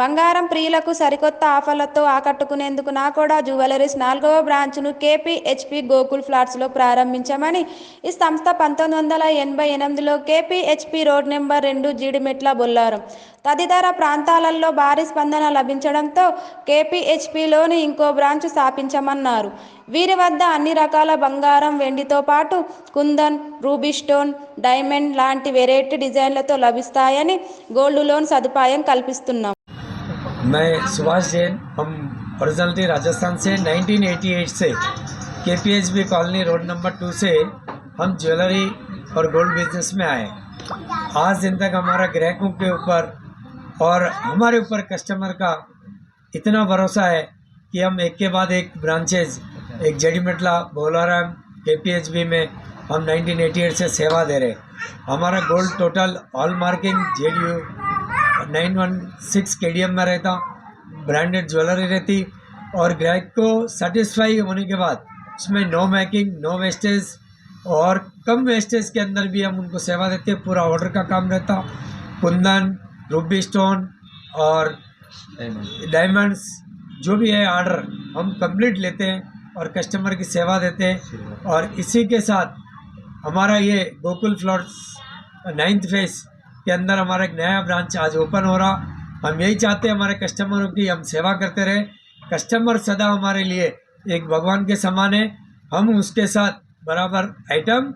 బంగారం ప్రియులకు సరికొత్త ఆఫర్లతో ఆకట్టుకునేందుకు నాకోడా జ్యువెలరీస్ నాలుగవ బ్రాంచ్ను కేపీహెచ్పి గోకుల్ ఫ్లాట్స్లో ప్రారంభించామని ఈ సంస్థ పంతొమ్మిది వందల ఎనభై ఎనిమిదిలో కేపీహెచ్పి రోడ్ నెంబర్ రెండు జీడిమెట్ల బొల్లారం తదితర ప్రాంతాలలో భారీ స్పందన లభించడంతో కేపీహెచ్పిలోని ఇంకో బ్రాంచ్ స్థాపించమన్నారు వీరి వద్ద అన్ని రకాల బంగారం వెండితో పాటు కుందన్ రూబీ స్టోన్ డైమండ్ లాంటి వెరైటీ డిజైన్లతో లభిస్తాయని గోల్డ్ లోన్ సదుపాయం కల్పిస్తున్నాం मैं सुभाष जैन हम ओरिजिनलिटी राजस्थान से 1988 से के P H B colony road number two से हम ज्वेलरी और गोल्ड बिजनेस में आए आज दिन तक हमारा ग्राहकों के ऊपर और हमारे ऊपर कस्टमर का इतना भरोसा है कि हम एक के बाद एक ब्रांचेज एक जेडी मेटला भोलाराम के पी एच बी में हम 1988 से सेवा दे रहे हमारा gold total hallmarking JDU nine one six K D M में रहता ब्रांडेड ज्वेलरी रहती और ग्राहक को सेटिस्फाई होने के बाद उसमें नो मैकिंग नो वेस्टेज और कम वेस्टेज के अंदर भी हम उनको सेवा देते हैं पूरा ऑर्डर का काम रहता कुंदन रूबी स्टोन और डायमंड्स जो भी है ऑर्डर हम कंप्लीट लेते हैं और कस्टमर की सेवा देते हैं और इसी के साथ हमारा ये गोकुल फ्लॉट्स नाइन्थ फेस के अंदर हमारा एक नया ब्रांच आज ओपन हो रहा हम यही चाहते हैं हमारे कस्टमरों की हम सेवा करते रहे कस्टमर सदा हमारे लिए एक भगवान के समान है हम उसके साथ बराबर आइटम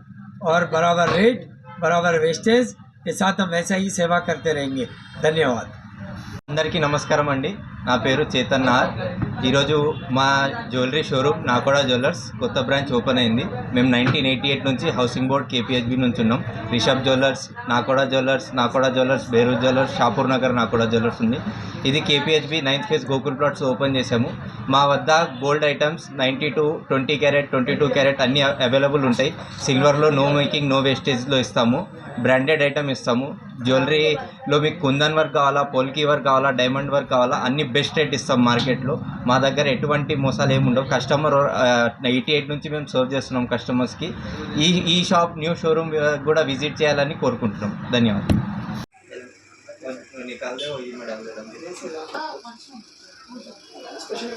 और बराबर रेट बराबर वेस्टेज के साथ हम ऐसा ही सेवा करते रहेंगे धन्यवाद అందరికీ నమస్కారం అండి నా పేరు చేతన్ నార్ ఈరోజు మా జ్యువెలరీ షోరూమ్ నాకోడా జ్యువెలర్స్ కొత్త బ్రాంచ్ ఓపెన్ అయింది మేము నైన్టీన్ ఎయిటీ ఎయిట్ నుంచి హౌసింగ్ బోర్డ్ కేపిహెచ్బి నుంచి ఉన్నాం Rishabh jewellers Nakoda jewellers Nakoda jewellers బేరూజ్ jewellers Shahpur Nagar Nakoda jewellers ఉంది ఇది KPHB ninth phase Gokul plots open చేశాము మా వద్ద gold items ninety two twenty carat twenty two carat అన్నీ అవైలబుల్ ఉంటాయి సిల్వర్లో నో మేకింగ్ నో వేస్టేజ్లో ఇస్తాము బ్రాండెడ్ ఐటమ్ ఇస్తాము జ్యువెలరీలో మీకు కుందన్ వర్క్ కావాలా పోల్కి వర్క్ కావాలా డైమండ్ వర్క్ కావాలా అన్ని బెస్ట్ రేట్ ఇస్తాం మార్కెట్లో మా దగ్గర ఎటువంటి మోసాలు ఏమి ఉండవు కస్టమర్ ఎయిటీ ఎయిట్ నుంచి మేము సర్వ్ చేస్తున్నాం కస్టమర్స్కి ఈ ఈ షాప్ న్యూ షోరూమ్ కూడా విజిట్ చేయాలని కోరుకుంటున్నాం ధన్యవాదాలు స్పెషల్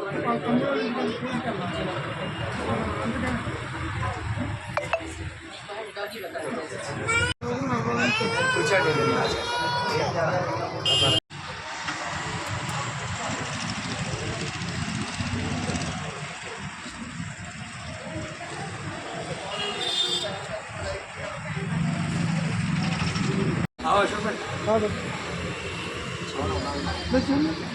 కొంతమంది అందుకని Hava şoför. Hava. Nasıl?